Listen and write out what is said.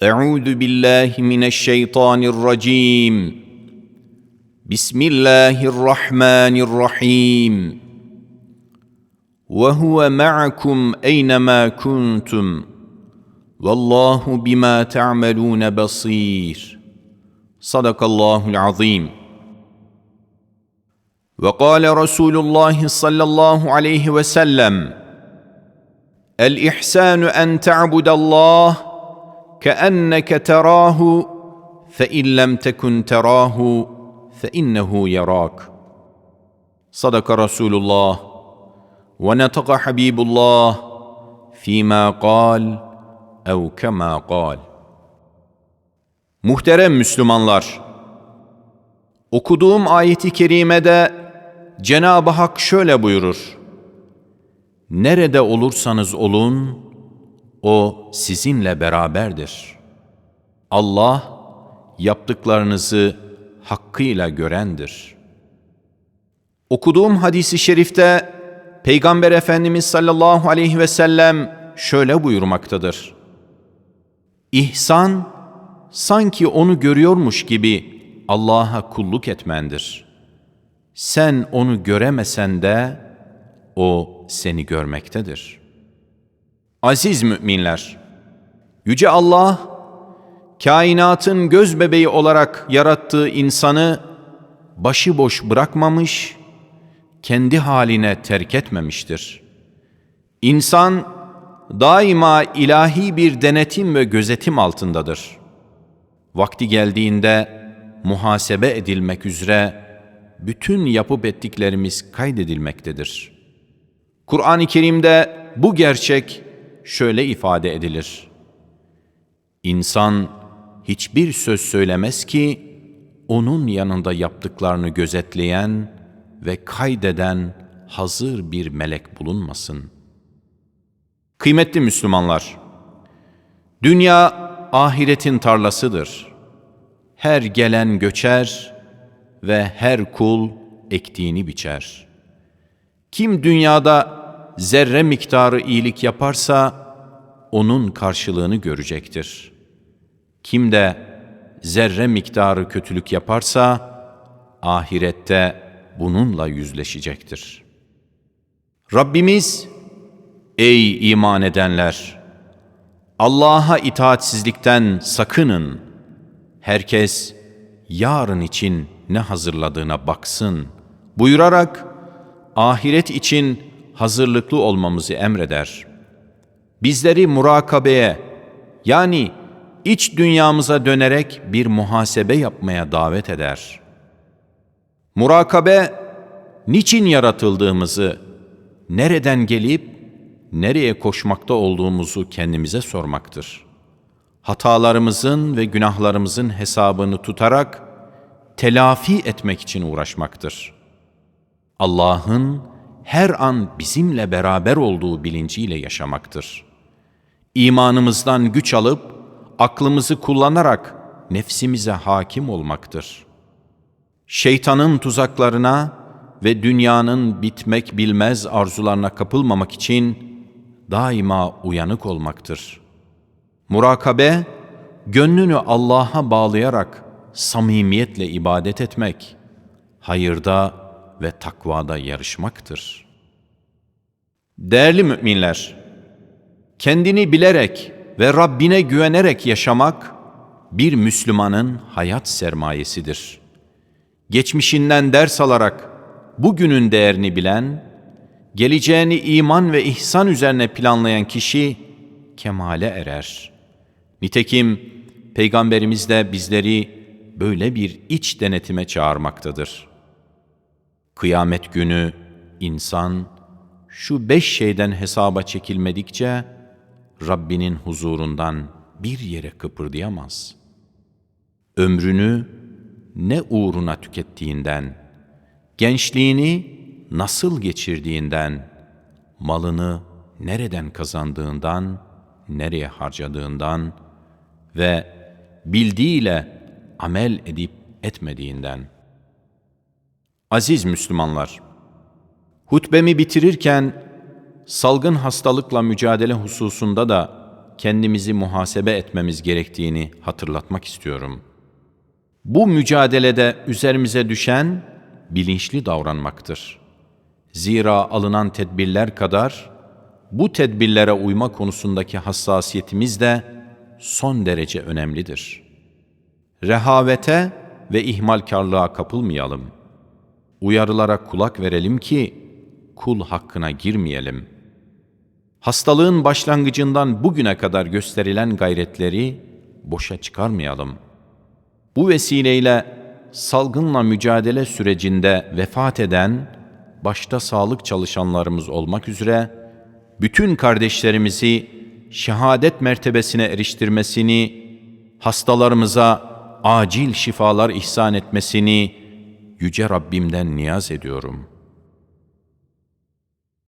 Euzu billahi mineşşeytanirracim. Bismillahirrahmanirrahim. Ve huve ma'akum eynema kuntum. Vallahu bima ta'malun basir. Sadakallahu'l azim. Ve kâle Resulullah sallallahu aleyhi ve sellem: El ihsanu en ta'budallah كأنك تراه فإن لم تكن تراه فإنه يراك صدق رسول الله ونطق حبيب الله فيما قال أو كما قال Muhterem Müslümanlar, okuduğum ayeti kerimede Cenab-ı Hak şöyle buyurur. Nerede olursanız olun, o sizinle beraberdir. Allah yaptıklarınızı hakkıyla görendir. Okuduğum hadisi şerifte Peygamber Efendimiz sallallahu aleyhi ve sellem şöyle buyurmaktadır. İhsan, sanki onu görüyormuş gibi Allah'a kulluk etmendir. Sen onu göremesen de o seni görmektedir. Aziz müminler, Yüce Allah, kainatın göz bebeği olarak yarattığı insanı başıboş bırakmamış, kendi haline terk etmemiştir. İnsan daima ilahi bir denetim ve gözetim altındadır. Vakti geldiğinde muhasebe edilmek üzere bütün yapıp ettiklerimiz kaydedilmektedir. Kur'an-ı Kerim'de bu gerçek şöyle ifade edilir. İnsan hiçbir söz söylemez ki onun yanında yaptıklarını gözetleyen ve kaydeden hazır bir melek bulunmasın. Kıymetli Müslümanlar, dünya ahiretin tarlasıdır. Her gelen göçer ve her kul ektiğini biçer. Kim dünyada zerre miktarı iyilik yaparsa onun karşılığını görecektir. Kim de zerre miktarı kötülük yaparsa ahirette bununla yüzleşecektir. Rabbimiz, ey iman edenler! Allah'a itaatsizlikten sakının. Herkes yarın için ne hazırladığına baksın buyurarak ahiret için hazırlıklı olmamızı emreder. Bizleri murakabeye yani iç dünyamıza dönerek bir muhasebe yapmaya davet eder. Murakabe, niçin yaratıldığımızı, nereden gelip nereye koşmakta olduğumuzu kendimize sormaktır. Hatalarımızın ve günahlarımızın hesabını tutarak telafi etmek için uğraşmaktır. Allah'ın her an bizimle beraber olduğu bilinciyle yaşamaktır. İmanımızdan güç alıp aklımızı kullanarak nefsimize hakim olmaktır. Şeytanın tuzaklarına ve dünyanın bitmek bilmez arzularına kapılmamak için daima uyanık olmaktır. Murakabe, gönlünü Allah'a bağlayarak samimiyetle ibadet etmek, hayırda ve takvada yarışmaktır. Değerli müminler, kendini bilerek ve Rabbine güvenerek yaşamak bir Müslümanın hayat sermayesidir. Geçmişinden ders alarak bugünün değerini bilen, geleceğini iman ve ihsan üzerine planlayan kişi kemale erer. Nitekim Peygamberimiz de bizleri böyle bir iç denetime çağırmaktadır. Kıyamet günü insan şu beş şeyden hesaba çekilmedikçe Rabbinin huzurundan bir yere kıpırdayamaz. Ömrünü ne uğruna tükettiğinden, gençliğini nasıl geçirdiğinden, malını nereden kazandığından, nereye harcadığından ve bildiğiyle amel edip etmediğinden. Aziz Müslümanlar, hutbemi bitirirken salgın hastalıkla mücadele hususunda da kendimizi muhasebe etmemiz gerektiğini hatırlatmak istiyorum. Bu mücadelede üzerimize düşen bilinçli davranmaktır. Zira alınan tedbirler kadar bu tedbirlere uyma konusundaki hassasiyetimiz de son derece önemlidir. Rehavete ve ihmalkarlığa kapılmayalım. Uyarılara kulak verelim ki kul hakkına girmeyelim. Hastalığın başlangıcından bugüne kadar gösterilen gayretleri boşa çıkarmayalım. Bu vesileyle salgınla mücadele sürecinde vefat eden, başta sağlık çalışanlarımız olmak üzere, bütün kardeşlerimizi şehadet mertebesine eriştirmesini, hastalarımıza acil şifalar ihsan etmesini Yüce Rabbimden niyaz ediyorum.''